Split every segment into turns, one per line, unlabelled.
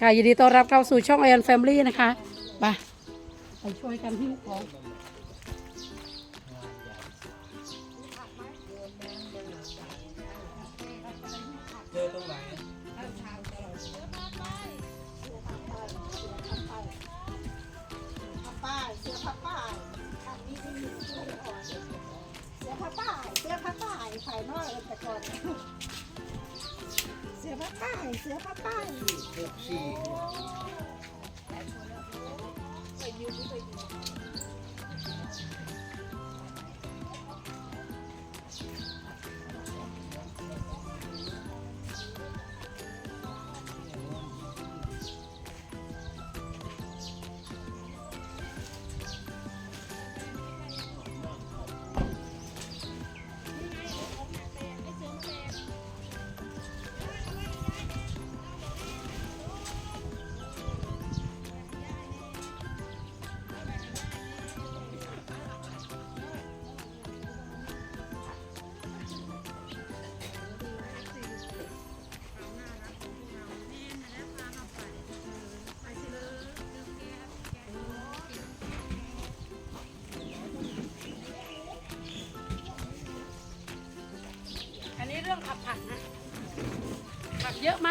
ค่ะยินดีต้อนรับเข้าสู่ช่องแอนแฟมิลี่นะคะไปไปช่วยกันหิ้วของ
เจอตรงไหน
ป้ายเสื้อผ้าป้ายอันนี้ที่มีเสื้อก่อนเสื้อผ้าป้ายเสื้อผ้าป้ายขายน้อยแต่ก่อน สื้อผ้าป้ายเสื้อผ้าป้าย
หกสี่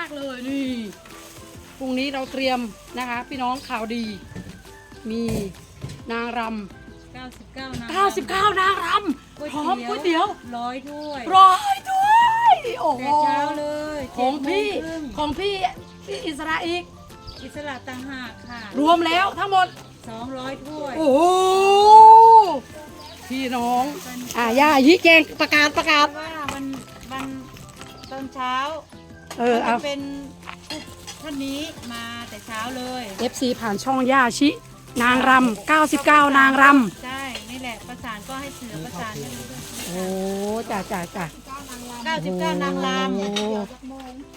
า
กเลยนี่พรุ่งนี้เราเตรียมนะคะ พี่น้องข่าวดี มีนางร
99นะำ
99 นางรำพร้อมก๋วยเตี๋ยว
ร้อยถ้วย
ร้อยด้วยโอ้โห
แต่เช้าเลย
ของพี่
เจ็ดโมงครึ่ง
ของพี่พี่อิสระอีก
อิสระต่างหากค่ะ
รวมแล้วทั้งหมด
200ถ้วย
โอ้โหพี่น้องอ่าย่ายิแจงประกาศประกาศ
ว่าวันวันตอนเช้า
เออเอา
จะเป็นท่านนี้มาแต่เช้าเลย
FC ผ่านช่องย่าชิ นางรำ99 นางร
ใช่ นี่แหละ ประสานก็ให้เสือประสานให้ด้วยำ
โอ้จ้าจ้าจ้า
99นางร
โอ้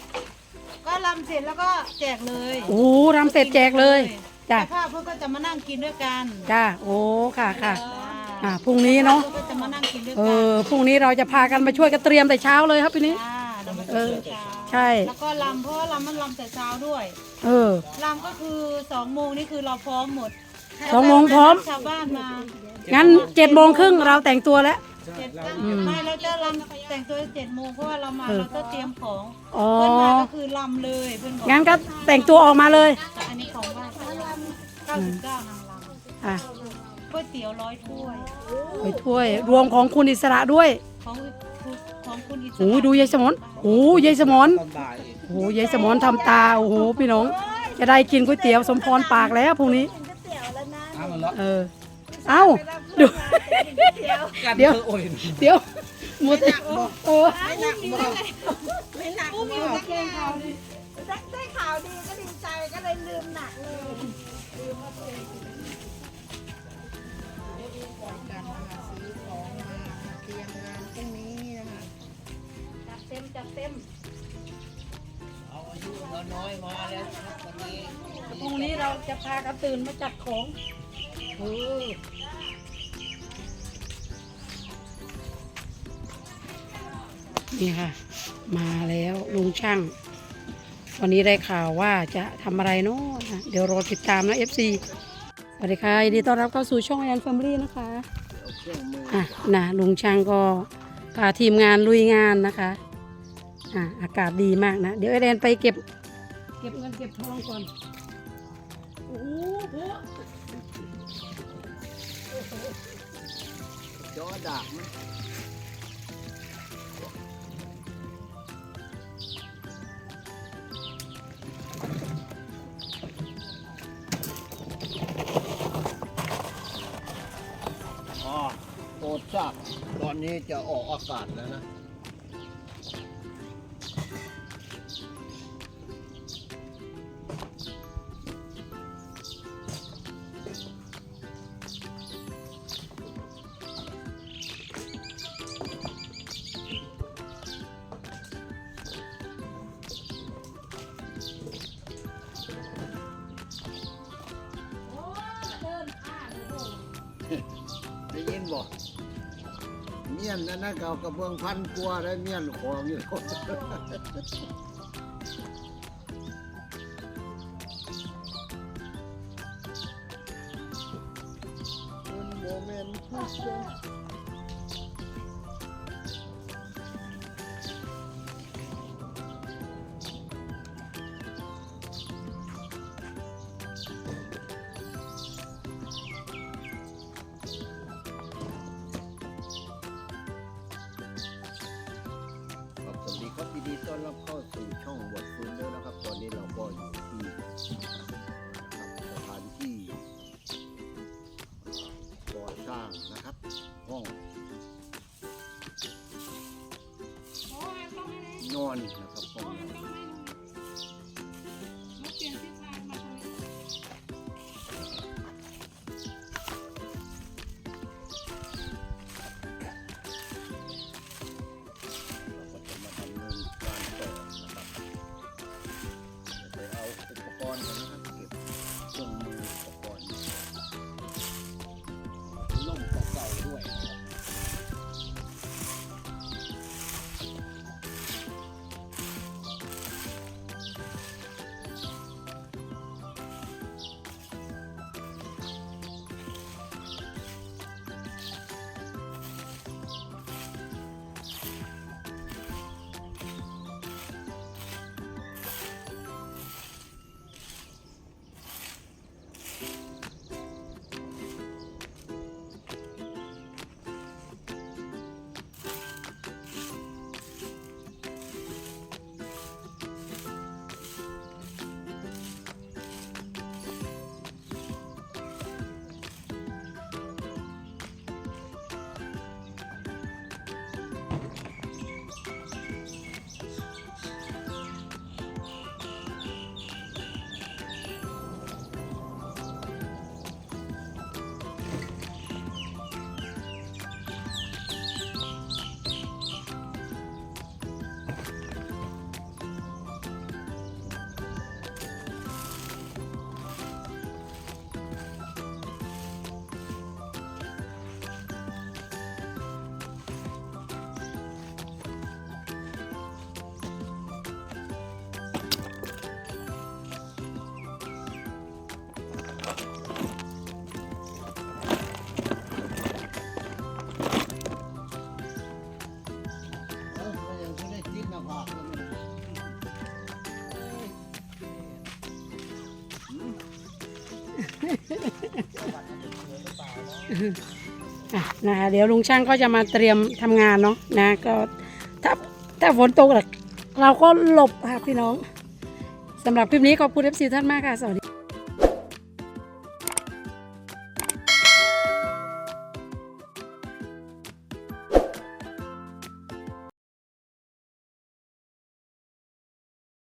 ำ
ก็รำเสร็จแล้วก็แจกเลย
โหรำเสร็จแจกเลยจ้า
แต่ภาพเพื่อนก็จะมานั่งกินด้วยกัน
จ้าโอ้ค่ะค่ะ
จ้
อ่าพรุ่งนี้เนาะ
เพื่อนก็จะมานั่งกินด้วย
เอ
กัน
อพรุ่งนี้เราจะพากันมาช่วยกันเตรียมแต่เช้าเลยครับพี่นี้
จ้า เรามา
เออ
เช้า
ใช่
แล้วก็ลำเพราะว่าลำมันลำแต่เช้าด้วย
เออ
ลำก็คือสองโมงนี่คือเราพร้อมหมด
สองโมงพร้อม
ชาวบ้านมา
งั้นเจ็ดโมงครึ่งเราแต่งตัวแล้ว
เจ็ด
อืม
ไม่เราจะลำแต่งตัวเจ็ดโมงเพราะว่าเรามา
เออ
เราจะเตรียมของ
อ๋อ
เพื่อนมาก็คือลำเลยเพื่อนบอก
งั้นก็แต่งตัวออกมาเลย
แต่อันนี้ของบ้านเก้าสิบเก้านางล
อะำ
ก๋วยเตี๋ยวร้อยถ้วย
ไปถ้วย รวมของคุณอิสระด้วย
ของคุณ ของคุณอิสระ
โอ้ดูยายสมอนโอ้ยายสมอน
ตอนบ่าย
โอ้ยายสมอนทำตาโอ้โหพี่น้อง จะได้กินก๋วยเตี๋ยวสมพรปากแล้วพรุ่งนี้
อ้าวมันล็อก
เออ เอ้าดู
กัน
เดี๋ยว
เธอโอ้ย
เดี๋ยวหมดเออ
ไม่หนักบอกไม่หนัก น้
อยมาแล้วครับวันนี้
พรุ่งนี้เราจะพากันตื่นมาจัดของเออนี่ค่ะ มาแล้วลุงช่าง วันนี้ได้ข่าวว่าจะทำอะไรเนาะนเดี๋ยวรอติดตามนะ FC สวัสดีค่ะยินดีต้อนรับเข้าสู่ช่องแอนแฟมิลี่นะคะ
อะ
นะลุงช่างก็พาทีมงานลุยงานนะคะ อะอากาศดีมากนะ เดี๋ยวไอแดนไปเก็บ เก็บเงินเก็บทองก่อน โอ้โห
จอดากมันอ๋อโปรดทราบตอนนี้จะออกอากาศแล้วนะ ได้ยินบอกเมียนนั่นนะเก่ากับเบืองพันกลัวได้เมียนของอยู่มันโมเมนต์ ครับยินดีต้อนรับเข้าสู่ช่องบทฟื้นแล้วนะครับ ตอนนี้เราก็อยู่ที่สถานที่ก่อสร้างนะครับ ห้องนอนนะครับห้องนอน
นะคะเดี๋ยวลุงช่างก็จะมาเตรียมทำงานเนาะนะก็ถ้าถ้าฝนตกเราก็หลบค่ะพี่น้องสำหรับคลิปนี้ขอบคุณเอฟซีท่านมากค่ะสวัสดี